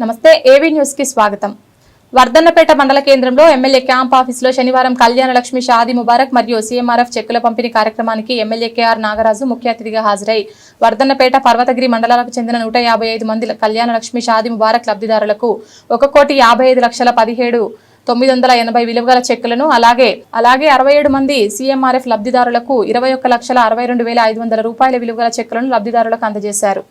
నమస్తే ఏవీ న్యూస్కి స్వాగతం. వర్ధన్నపేట మండల కేంద్రంలో ఎమ్మెల్యే క్యాంప్ ఆఫీసులో శనివారం కళ్యాణ లక్ష్మి షాది ముబారక్ మరియు సీఎంఆర్ఎఫ్ చెక్కుల పంపిణీ కార్యక్రమానికి ఎమ్మెల్యే కేఆర్ నాగరాజు ముఖ్య అతిథిగా హాజరై వర్ధన్నపేట పర్వతగిరి మండలాలకు చెందిన నూట యాభై ఐదు మంది కళ్యాణ లక్ష్మి షాది ముబారక్ లబ్ధిదారులకు ఒక కోటి యాభై ఐదు లక్షల పదిహేడు తొమ్మిది వందల ఎనభై విలువగల చెక్కులను అలాగే అలాగే అరవై ఏడు మంది సీఎంఆర్ఎఫ్ లబ్ధిదారులకు ఇరవై ఒక్క లక్షల అరవై రెండు వేల ఐదు వందల రూపాయల విలువగల చెక్కులను లబ్ధిదారులకు అందజేశారు.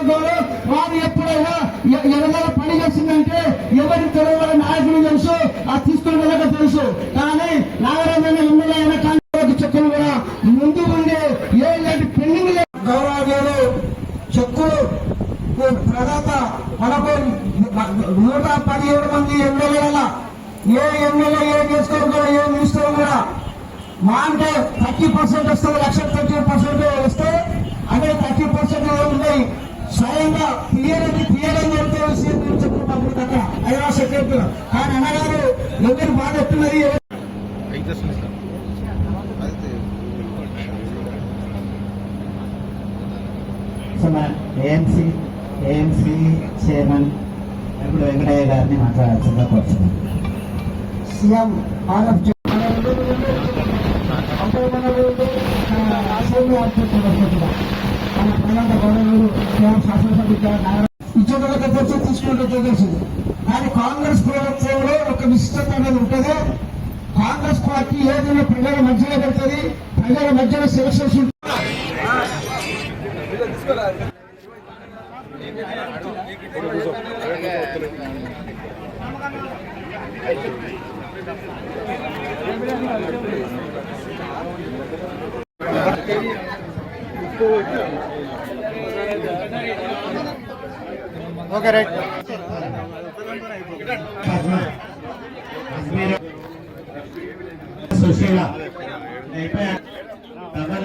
దళిత నియోజకవర్గంలో వారు ఎప్పుడైనా ఎవరైనా పని చేసిందంటే ఎవరికి తెలియని నాయకులు తెలుసు ఆ తీసుకుని వెళ్ళక తెలుసు. కానీ నాగరాజన్న ఎమ్మెల్యే అయిన కాంగ్రెస్ చెక్కులు కూడా ముందు ఉండి ఏ ఇలాంటి పెండింగ్ గౌరవ గారు చెక్కులు ప్రదాత మనకు నూట పదిహేడు మంది ఎమ్మెల్యేల ఏ ఎమ్మెల్యే ఏ చేసుకోరు కూడా ఏ మినిస్టర్ కూడా మా అంటే థర్టీ పర్సెంట్ వస్తుంది లక్ష థర్టీ పర్సెంట్ వస్తే అంటే థర్టీ పర్సెంట్ ఉన్నాయి స్వయంగా తీయడానికి తీయడం చెప్తే చెప్పు పంపిణీ తగ్గ ఐదో సెక్రటరీ కానీ అన్నగారు ఎవరు బాగా చెప్తున్నది మన ఏఎంసీ ఏఎంసీ చైర్మన్ ఇప్పుడు వెంకటయ్య గారిని మాట్లాడాల్సిందిగా కోరుతున్నాం సీఎం ఆర్ఎఫ్ ఉద్యోగులకు తెచ్చి తీసుకుంటూ తెలిసింది కానీ కాంగ్రెస్ ప్రభుత్వంలో ఒక విశిష్టత అనేది ఉంటుంది కాంగ్రెస్ పార్టీ ఏదైనా ప్రజల మధ్యలో పెడుతుంది ప్రజల మధ్యలో సెలక్షన్స్ ఉంటుంది ఓకే రైట్. సుశీల అయిపోయా? డబ్బల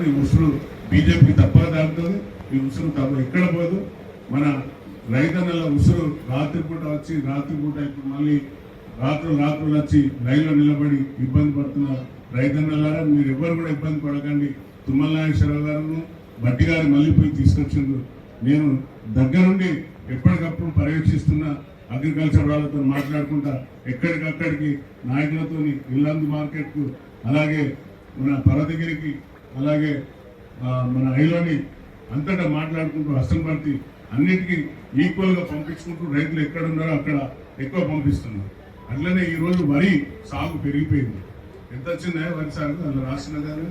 ఈ ఉసురు బీజేపీ తప్పక తాగుతుంది ఈ ఉసురు తప్ప ఎక్కడ పోదు. మన రైతన్నల ఉసురు రాత్రిపూట వచ్చి రాత్రిపూట ఇప్పుడు మళ్ళీ రాత్రులు రాత్రులు వచ్చి రైల్లో నిలబడి ఇబ్బంది పడుతున్న రైతన్నలారా మీరు ఎవరు కూడా ఇబ్బంది పడకండి. తుమ్మల నాగేశ్వరరావు గారు బట్టి గారు మళ్ళీ పోయి తీసుకొచ్చిండ్రు. నేను దగ్గరుండి ఎప్పటికప్పుడు పర్యవేక్షిస్తున్న అగ్రికల్చర్ వాళ్ళతో మాట్లాడుకుంటా ఎక్కడికక్కడికి నాయకులతో ఇల్లందు మార్కెట్కు అలాగే మన పర్వతగిరికి అలాగే మన ఐలోని అంతటా మాట్లాడుకుంటూ హస్తంపర్తి అన్నిటికీ ఈక్వల్గా పంపించుకుంటూ రైతులు ఎక్కడ ఉన్నారో అక్కడ ఎక్కువ పంపిస్తున్నారు. అట్లనే ఈ రోజు వరి సాగు పెరిగిపోయింది. ఎంత వచ్చిందా వరి సాగు అందులో రాసిన గారు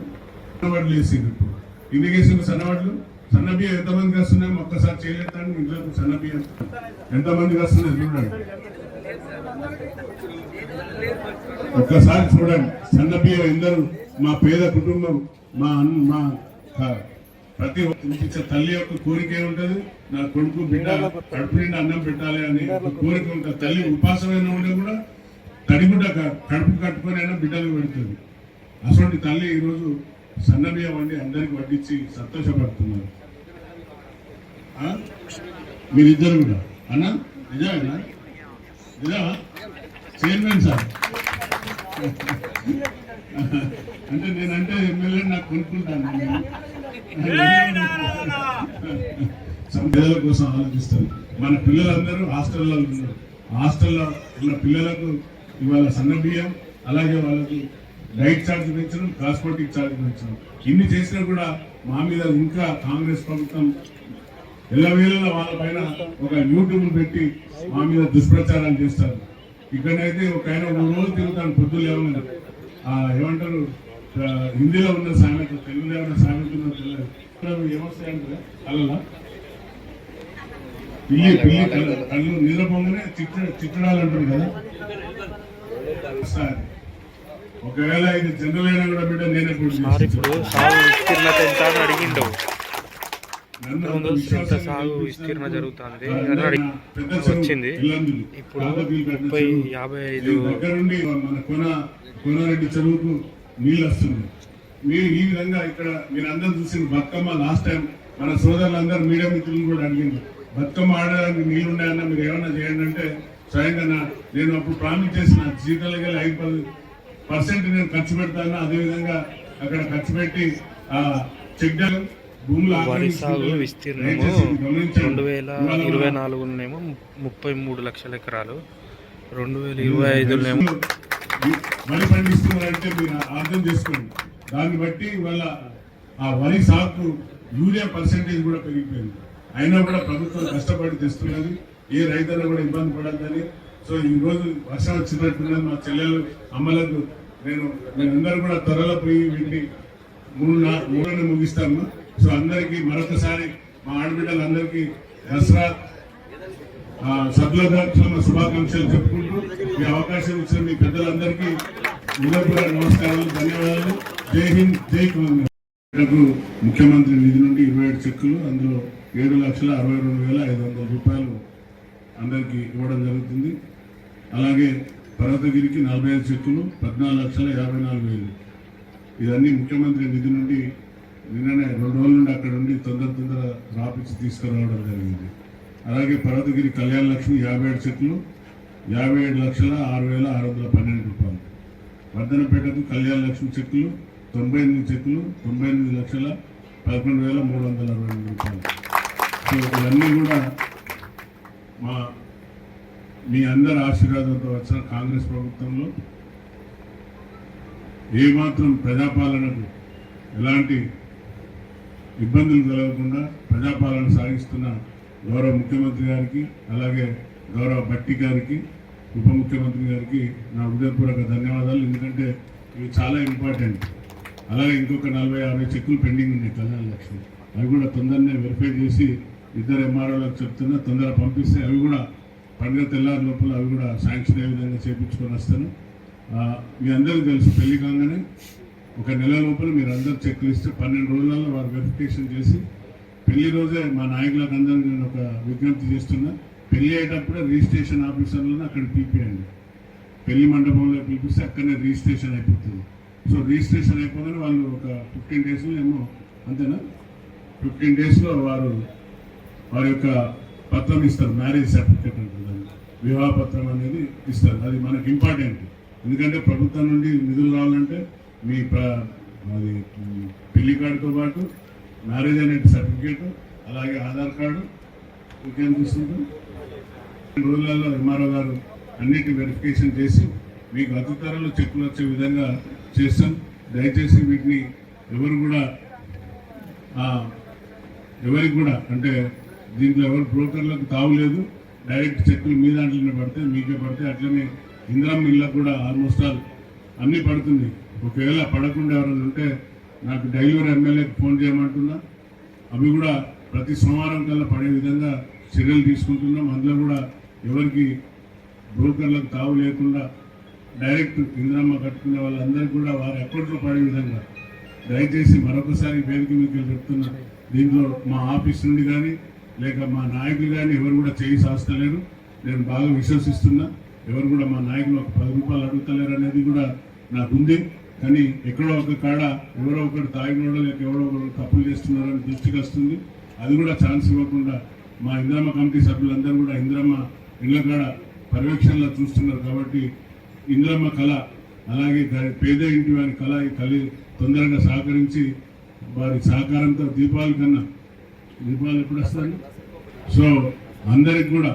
సన్నవడ్లు వేసింది ఇప్పుడు. ఇరిగేషన్ సన్నవాట్లు సన్న బియ్యం ఎంతమందికి వస్తున్నాయి? ఒక్కసారి చేయలేదండి ఇంట్లో సన్న బియ్యం ఎంతమందికి వస్తున్నాయి చూడండి. ఒక్కసారి చూడండి. సన్న బియ్యం ఎందరు మా పేద కుటుంబం మా అన్న మా ప్రతి ఒక్క తల్లి యొక్క కోరిక ఏముంటది? నా కొడుకు బిడ్డ కడుపు నిండా అన్నం పెట్టాలి అని కోరిక ఉంటుంది. తల్లి ఉపాసమైన ఉండే కూడా తడిగుడ్డ కడుపు కట్టుకొని అయినా బిడ్డలు పెడుతుంది. అటువంటి తల్లి ఈరోజు సన్న బియ్యం వండి అందరికి వడ్డించి సంతోషపడుతున్నారు? మీరిద్దరు కూడా. అన్నా? నిజమేనా? నిజమా? Chairman sir. అంటే నేనంటే ఎమ్మెల్యే నాకు కొనుక్కుంటాను. పిల్లల కోసం ఆలోచిస్తాను. మన పిల్లలందరూ హాస్టల్లో ఉన్నారు. హాస్టల్లో ఉన్న పిల్లలకు ఇవాళ సన్న బియ్యం అలాగే వాళ్ళకి లైట్ ఛార్జ్ పెంచడం ట్రాన్స్పోర్టింగ్ ఛార్జ్ పెంచడం. ఇన్ని చేసినా కూడా మా మీద ఇంకా కాంగ్రెస్ ప్రభుత్వం ఎల్లవేళలా వాళ్ళ పైన ఒక యూట్యూబ్ పెట్టి మా మీద దుష్ప్రచారాలు చేస్తారు. ఇక్కడైతే ఒక ఆయన మూడు రోజులు తిరుగుతాను పొద్దులు ఏమన్నా ఏమంటారు? హిందీలో ఉన్న సామెత తెలుగులో ఉన్న సామెత తెలియదు. ఏమొస్తాయంటే అలా పిల్లి పిల్లి కళ్ళు నిద్రపోగానే చిట్ట చిట్టడాలు అంటారు కదా. ఒకవేళ ఇది జనరల్ అయినా కూడా బిడ్డ నేనే ఇప్పుడు సాగు విస్తీర్ణత ఎంత అని అడిగిండు. సాగు విస్తీర్ణ జరుగుతుంది వచ్చింది. ఇప్పుడు ముప్పై. యాభై ఐదు మన కొన కోనారెడ్డి చెరువుకు నీళ్ళు వస్తుంది మీరు ఈ విధంగా ఇక్కడ మీరు అందరూ చూసిన బతుకమ్మ లాస్ట్ టైం మన సోదరులందరూ మీడియా మిత్రులు కూడా అడిగింది బతుకమ్మ ఆడడానికి నీళ్ళు ఉన్నాయన్న మీరు ఏమన్నా చేయండి అంటే స్వయంగా నేను అప్పుడు ప్రామిస్ చేసిన వెళ్ళి ఐదు పది పర్సెంట్ నేను ఖర్చు పెడతాను అదేవిధంగా అక్కడ ఖర్చు పెట్టి ఆ చెక్ డ్యామ్ భూములు వరి. సాగు విస్తీర్ణము. రెండు వేల ఇవాళ ఇరవై నాలుగునేమో ముప్పై మూడు లక్షల ఎకరాలు రెండు వేల ఇరవై ఐదులోనేమో వరి పండిస్తున్నారంటే మీరు అర్థం చేసుకోండి దాన్ని బట్టి వాళ్ళ ఆ వరి సాగు యూరియా పర్సెంటేజ్ కూడా పెరిగిపోయింది అయినా కూడా ప్రభుత్వం కష్టపడి తెస్తున్నది ఏ రైతులు కూడా ఇబ్బంది పడద్దని సో ఈ రోజు వర్షం వచ్చినట్టున్నది మా చెల్లెలు అమ్మలకు నేను మీరందరూ కూడా త్వరలో పోయి వీటిని మూడు నా మూడుని ముగిస్తాము. సో అందరికీ మరొకసారి మా ఆడబిడ్డలందరికీ దసరా ఆ, శుభాకాంక్షలు చెప్పుకుంటూ ఈ అవకాశం ఇచ్చిన మీ పెద్దలందరికీ హృదయపూర్వక నమస్కారాలు ధన్యవాదాలు. జై హింద్ జై తెలంగాణకు ముఖ్యమంత్రి నిధి నుండి ఇరవై ఏడు చెక్కులు అందులో ఏడు లక్షల అరవై రెండు వేల ఐదు వందల రూపాయలు అందరికీ ఇవ్వడం జరుగుతుంది. అలాగే పర్వతగిరికి నలభై ఐదు చెక్కులు పద్నాలుగు లక్షల యాభై నాలుగు వేలు. ఇవన్నీ ముఖ్యమంత్రి నిధి నుండి నిన్ననే రెండు రోజుల నుండి అక్కడ నుండి తొందర తొందర రాపించి తీసుకురావడం జరిగింది. అలాగే పర్వతగిరి కళ్యాణ లక్ష్మి యాభై ఏడు చెట్లు యాభై ఏడు లక్షల ఆరు వేల ఆరు వందల పన్నెండు రూపాయలు. వర్ధనపేటకు కళ్యాణ లక్ష్మి చెక్కులు తొంభై ఎనిమిది చెక్కులు తొంభై ఎనిమిది లక్షల పదకొండు వేల మూడు వందల అరవై ఎనిమిది రూపాయలు. సో ఇవన్నీ కూడా మా మీ అందరి ఆశీర్వాదంతో వచ్చిన కాంగ్రెస్ ప్రభుత్వంలో ఏమాత్రం ప్రజాపాలనకు ఎలాంటి ఇబ్బందులు కలగకుండా ప్రజాపాలన సాగిస్తున్న గౌరవ ముఖ్యమంత్రి గారికి అలాగే గౌరవ భట్టి గారికి ఉప ముఖ్యమంత్రి గారికి నా హృదయపూర్వక ధన్యవాదాలు. ఎందుకంటే ఇవి చాలా ఇంపార్టెంట్. అలాగే ఇంకొక నలభై యాభై చెక్కులు పెండింగ్ ఉన్నాయి కళ్యాణ లక్ష్మి. అవి కూడా తొందరనే వెరిఫై చేసి ఇద్దరు ఎంఆర్ఓలకు చెప్తున్నా తొందర పంపిస్తే అవి కూడా పండుగ తెల్లారి లోపల అవి కూడా శాంక్షన్ అయ్యే విధంగా చేయించుకొని వస్తాను. మీ అందరికీ తెలుసు పెళ్ళి కాగానే ఒక నెల లోపల మీరు అందరు చెక్ లిస్ట్ పన్నెండు రోజులలో వారు వెరిఫికేషన్ చేసి పెళ్ళి రోజే మా నాయకులకు అందరికీ నేను ఒక విజ్ఞప్తి చేస్తున్నా. పెళ్ళి అయ్యేటప్పుడే రిజిస్ట్రేషన్ ఆఫీసర్లను అక్కడ పిలిపియండి. పెళ్ళి మండపంలో పిలిపిస్తే అక్కడనే రిజిస్ట్రేషన్ అయిపోతుంది. సో రిజిస్ట్రేషన్ అయిపోగానే వాళ్ళు ఒక ఫిఫ్టీన్ డేస్లో ఏమో అంతేనా? ఫిఫ్టీన్ డేస్లో వారు వారి యొక్క పత్రం ఇస్తారు మ్యారేజ్ సర్టిఫికేట్ అంటారు. వివాహపత్రం అనేది ఇస్తారు. అది మనకి ఇంపార్టెంట్. ఎందుకంటే ప్రభుత్వం నుండి నిధులు రావాలంటే మీ అది పెళ్ళి కార్డుతో పాటు మ్యారేజ్ అనే సర్టిఫికేట్ అలాగే ఆధార్ కార్డు ఇంకేం తీసుకుంటాం? రోజులలో ఎంఆర్ఓ గారు అన్నిటి వెరిఫికేషన్ చేసి మీకు అతి త్వరలో చెక్కులు వచ్చే విధంగా చేస్తాం. దయచేసి వీటిని ఎవరు కూడా ఎవరికి కూడా అంటే దీంట్లో ఎవరు బ్రోకర్లకు తావులేదు. డైరెక్ట్ చెక్కులు మీ దాంట్లోనే పడితే మీకే పడితే అట్లనే ఇంద్రం ఇళ్ళకు కూడా ఆల్మోస్ట్ ఆల్ అన్నీ పడుతుంది ఒకవేళ పడకుండా ఎవరైనా ఉంటే నాకు డెలివరీ ఎమ్మెల్యేకి ఫోన్ చేయమంటున్నా. అవి కూడా ప్రతి సోమవారం కల్లా పడే విధంగా చర్యలు తీసుకుంటున్నాం. అందులో కూడా ఎవరికి బ్రోకర్లకు తావు లేకుండా డైరెక్ట్ ఇంద్రమ్మ కట్టుకునే వాళ్ళందరికీ కూడా వారి అకౌంట్లో పడే విధంగా దయచేసి మరొకసారి పేరుకి మీకు చెప్తున్నా. దీంట్లో మా ఆఫీస్ నుండి కానీ లేక మా నాయకులు కానీ ఎవరు కూడా చేయి సాస్తలేరు నేను బాగా విశ్వసిస్తున్నా. ఎవరు కూడా మా నాయకులు ఒక పది రూపాయలు అడుగుతలేరు అనేది కూడా నాకు ఉంది కానీ ఎక్కడో ఒక కాడ ఎవరో ఒకరు తాగినోడో లేక ఎవరో ఒకరు తప్పులు చేస్తున్నారని దృష్టికి వస్తుంది. అది కూడా ఛాన్స్ ఇవ్వకుండా మా ఇంద్రమ్మ కమిటీ సభ్యులందరూ కూడా ఇంద్రమ్మ ఇళ్ళ కాడ పర్యవేక్షణలో చూస్తున్నారు కాబట్టి ఇంద్రమ్మ కళ అలాగే పేద ఇంటి వారి కళ ఈ తొందరగా సహకరించి వారి సహకారంతో దీపావళి కన్నా దీపావళి ఎప్పుడు వస్తాయి సో అందరికి కూడా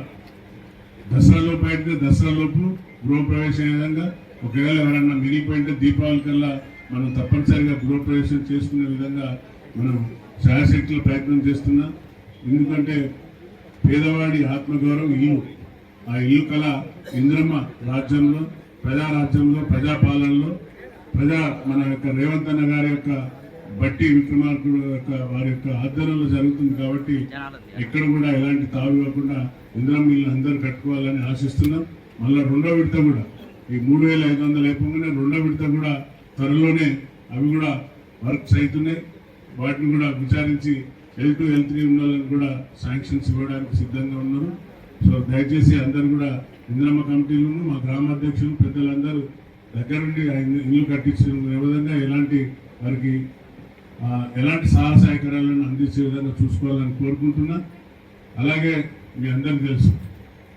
దసరాలోపు అయితే దసరాలోపు గృహప్రవేశం విధంగా ఒకవేళ ఎవరన్నా మిగిలిపోయింటే దీపావళి కల్లా మనం తప్పనిసరిగా గృహప్రవేశం చేసుకునే విధంగా మనం శాయశక్తుల ప్రయత్నం చేస్తున్నాం. ఎందుకంటే పేదవాడి ఆత్మగౌరవం ఇల్లు. ఆ ఇల్లు కళ ఇంద్రమ్మ రాజ్యంలో ప్రజారాజ్యంలో ప్రజాపాలనలో ప్రజా మన యొక్క రేవంత్ అన్న గారి యొక్క బట్టి విక్రమార్కుడు యొక్క వారి యొక్క ఆధ్వర్యంలో జరుగుతుంది కాబట్టి ఎక్కడ కూడా ఎలాంటి తావు ఇవ్వకుండా ఇంద్రం ఇల్లు అందరూ కట్టుకోవాలని ఆశిస్తున్నాం. మళ్ళీ రెండో విడత కూడా. ఈ మూడు వేల ఐదు వందలు అయిపోగానే రెండో విడత కూడా త్వరలోనే అవి కూడా వర్క్స్ అవుతున్నాయి. వాటిని కూడా విచారించి ఎల్ టూ ఎల్ త్రీ వాళ్ళని కూడా శాంక్షన్స్ ఇవ్వడానికి సిద్ధంగా ఉన్నారు. సో దయచేసి అందరూ కూడా ఇందిరమ్మ కమిటీలను మా గ్రామ అధ్యక్షులు పెద్దలందరూ దగ్గర నుండి ఆ ఇల్లు- కట్టించిన విధంగా ఎలాంటి వారికి ఎలాంటి సహాయ సహకారాలను అందించే విధంగా చూసుకోవాలని కోరుకుంటున్నా. అలాగే మీ అందరికీ తెలుసు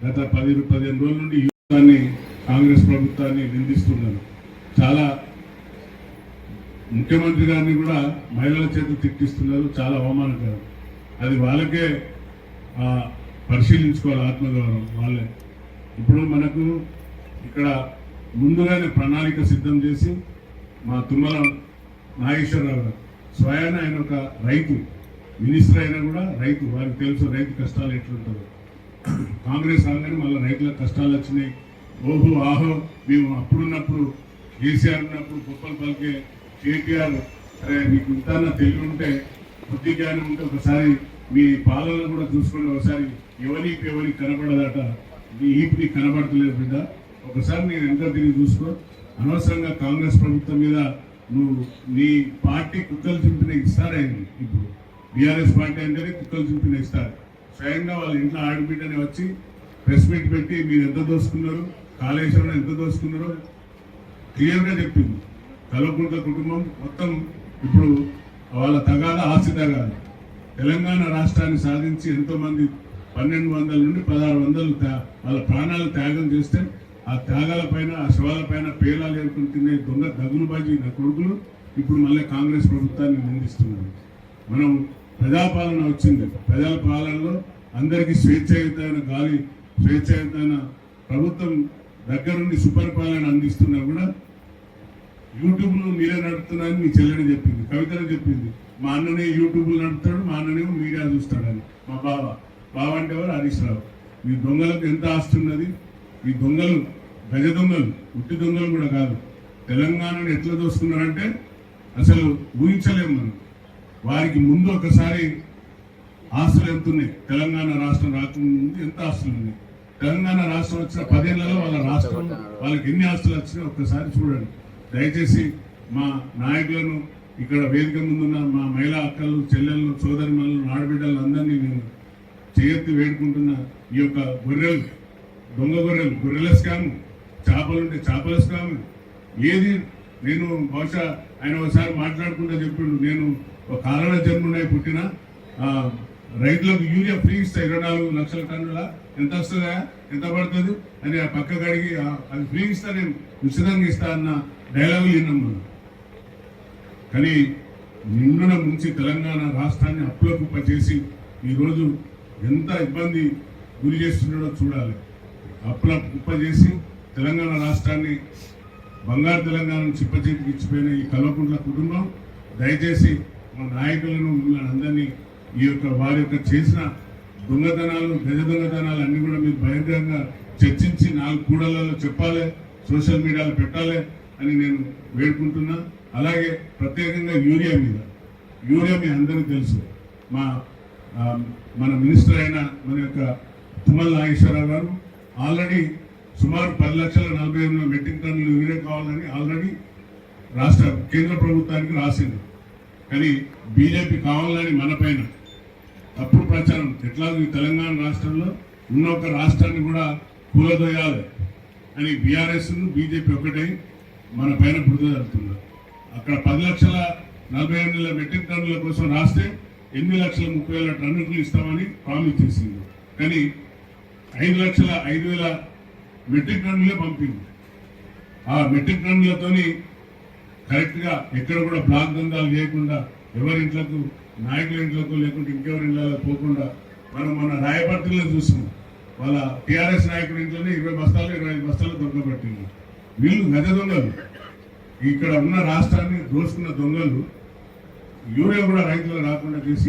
గత పది పదిహేను రోజుల నుండి ఈ కాంగ్రెస్ ప్రభుత్వాన్ని నిందిస్తున్నాను చాలా ముఖ్యమంత్రి గారిని కూడా మహిళల చేత తిట్టిస్తున్నారు చాలా అవమానకరం. అది వాళ్ళకే పరిశీలించుకోవాలి ఆత్మగౌరవం వాళ్ళే. ఇప్పుడు మనకు ఇక్కడ ముందుగానే ప్రణాళిక సిద్ధం చేసి మా తుమ్మల నాగేశ్వరరావు గారు స్వయాన ఆయన ఒక రైతు మినిస్టర్ అయినా కూడా రైతు వారికి తెలుసు రైతు కష్టాలు ఎట్లుంటుందో కాంగ్రెస్ రాగానే మళ్ళీ రైతుల కష్టాలు వచ్చినాయి. ఓహో ఆహో మేము అప్పుడున్నప్పుడు కేసీఆర్ ఉన్నప్పుడు గొప్పలు పలికే కేటీఆర్ అరే మీకు ఇంత తెలివి ఉంటే బుద్ధి జ్ఞానం ఉంటే ఒకసారి మీ పాలన కూడా చూసుకుని ఒకసారి ఎవరికి ఎవరికి కనబడదట నీ ఈపికి కనబడతలేదు బిడ్డ. ఒకసారి నేను ఎంత తిరిగి చూసుకో. అనవసరంగా కాంగ్రెస్ ప్రభుత్వం మీద నువ్వు నీ పార్టీ కుక్కలు చింపిన ఇస్తారైంది ఇప్పుడు బీఆర్ఎస్ పార్టీ అంటేనే కుక్కలు చింపిన ఇస్తారు స్వయంగా వాళ్ళ ఇంట్లో ఆడబిడ్డని వచ్చి ప్రెస్ మీట్ పెట్టి మీరు ఎంత దోసుకున్నారు? కాళేశ్వరం ఎంత దోసుకున్నారో క్లియర్గా చెప్పింది. కల్వకుంట్ల కుటుంబం మొత్తం ఇప్పుడు వాళ్ళ తగాద ఆస్తి తగాద. తెలంగాణ రాష్ట్రాన్ని సాధించి ఎంతోమంది పన్నెండు వందల నుండి పదహారు వందలు త్యా- వాళ్ళ ప్రాణాలు త్యాగం చేస్తే ఆ త్యాగాల పైన ఆ శవాల పైన పేలాలు ఏరుకుని తినే దొంగ దగులుబాజీ నా కొడుకులు ఇప్పుడు మళ్ళీ కాంగ్రెస్ ప్రభుత్వాన్ని నిందిస్తున్నారు. మనం ప్రజాపాలన వచ్చింది. ప్రజల పాలనలో అందరికీ స్వేచ్ఛాయుతమైన గాలి స్వేచ్ఛాయుతమైన ప్రభుత్వం దగ్గరుండి సుపరిపాలన అందిస్తున్నా కూడా యూట్యూబ్ను మీరే నడుపుతున్నారని మీ చెల్లెని చెప్పింది కవితను చెప్పింది. మా అన్ననే యూట్యూబ్లు నడుపుతాడు మా అన్ననేమో మీడియా చూస్తాడని. మా బావ బావ అంటే ఎవరు? హరీష్ రావు. మీ దొంగలకు ఎంత ఆస్తున్నది ఈ దొంగలు గజ దొంగలు ఉట్టి దొంగలు కూడా కాదు. తెలంగాణను ఎట్లా దోసుకున్నారంటే అసలు ఊహించలేము మనం. వారికి ముందు ఒకసారి ఆస్తులు ఎంత ఉన్నాయి? తెలంగాణ రాష్ట్రం రాకముందు ఎంత ఆస్తులు ఉన్నాయి? తెలంగాణ రాష్ట్రం వచ్చిన పదేళ్ళలో వాళ్ళ రాష్ట్రం వాళ్ళకి ఎన్ని ఆస్తులు వచ్చినాయి ఒక్కసారి చూడండి. దయచేసి మా నాయకులను ఇక్కడ వేదిక ముందున్న మా మహిళా అక్కలు చెల్లెళ్ళు సోదరిమల్లు ఆడబిడ్డలు అందరినీ నేను చేయెత్తి వేడుకుంటున్న ఈ యొక్క గొర్రెలు దొంగ గొర్రెలు గొర్రెల స్కాము. చేపలుంటే చేపల స్కాము ఏది? నేను బహుశా ఆయన ఒకసారి మాట్లాడుకుంటూ చెప్పిండు. నేను ఒక కారణ జన్మున్నాయి పుట్టిన రైతులకు యూరియా ఫ్రీ ఇస్తా ఇరవై నాలుగు లక్షల టన్నుల. ఎంత వస్తుందా? ఎంత పడుతుంది? అని ఆ పక్క కడిగి అది ఫ్రీ ఇస్తా నేను ఉచితంగా ఇస్తా అన్న డైలాగులు విన్నాం మనం. కానీ నిండున ముంచి తెలంగాణ రాష్ట్రాన్ని అప్పుల కుప్ప చేసి ఈరోజు ఎంత ఇబ్బంది గురి చేస్తున్నాడో చూడాలి. అప్పుల కుప్ప చేసి తెలంగాణ రాష్ట్రాన్ని బంగారు తెలంగాణను చిప్పచేతికి ఇచ్చిపోయిన ఈ కల్వకుంట్ల కుటుంబం దయచేసి మా నాయకులను మిమ్మల్ని అందరినీ ఈ యొక్క వారి యొక్క చేసిన దొంగతనాలు గజ దొంగతనాలు అన్నీ కూడా మీరు బహిరంగంగా చర్చించి నాలుగు కూడలలో చెప్పాలి సోషల్ మీడియాలో పెట్టాలి అని నేను వేడుకుంటున్నా. అలాగే ప్రత్యేకంగా యూరియా మీద. యూరియా మీ అందరికీ తెలుసు. మా మన మినిస్టర్ అయిన మన యొక్క తుమ్మల నాగేశ్వరరావు గారు ఆల్రెడీ సుమారు పది లక్షల నలభై ఎనిమిది మెట్రిక్ టన్నులు యూరియా కావాలని ఆల్రెడీ రాష్ట్ర కేంద్ర ప్రభుత్వానికి రాసింది. కానీ బీజేపీ కావాలని మన పైన తప్పుడు ప్రచారం ఎట్లా ఈ తెలంగాణ రాష్ట్రంలో ఉన్న ఒక రాష్ట్రాన్ని కూడా కూలదోయాలి అని బీఆర్ఎస్ బీజేపీ ఒకటే మన పైన బురద జరుగుతున్నారు అక్కడ పది లక్షల నలభై ఎనిమిది మెట్రిక్ టన్నుల కోసం రాస్తే ఎనిమిది లక్షల ముప్పై వేల టన్నులు ఇస్తామని ప్రామిస్ చేసింది. కానీ ఐదు లక్షల ఐదు వేల మెట్రిక్ టన్నులే పంపింది. ఆ మెట్రిక్ టన్నులతోని కరెక్ట్గా ఎక్కడ కూడా బ్లాక్ దందాలు లేకుండా ఎవరి ఇంట్లకు నాయకుల ఇంట్లకు లేకుంటే ఇంకెవరి ఇళ్ళలో పోకుండా మనం మన రాయపర్తిలో చూస్తున్నాం వాళ్ళ టీఆర్ఎస్ నాయకుడి ఇంట్లోనే ఇరవై బస్తాలు ఇరవై ఐదు బస్తాలు దొంగబట్టింది వీళ్ళు గజ దొంగలు. ఇక్కడ ఉన్న రాష్ట్రాన్ని దోచుకున్న దొంగలు యూరియా కూడా రైతులు రాకుండా చేసి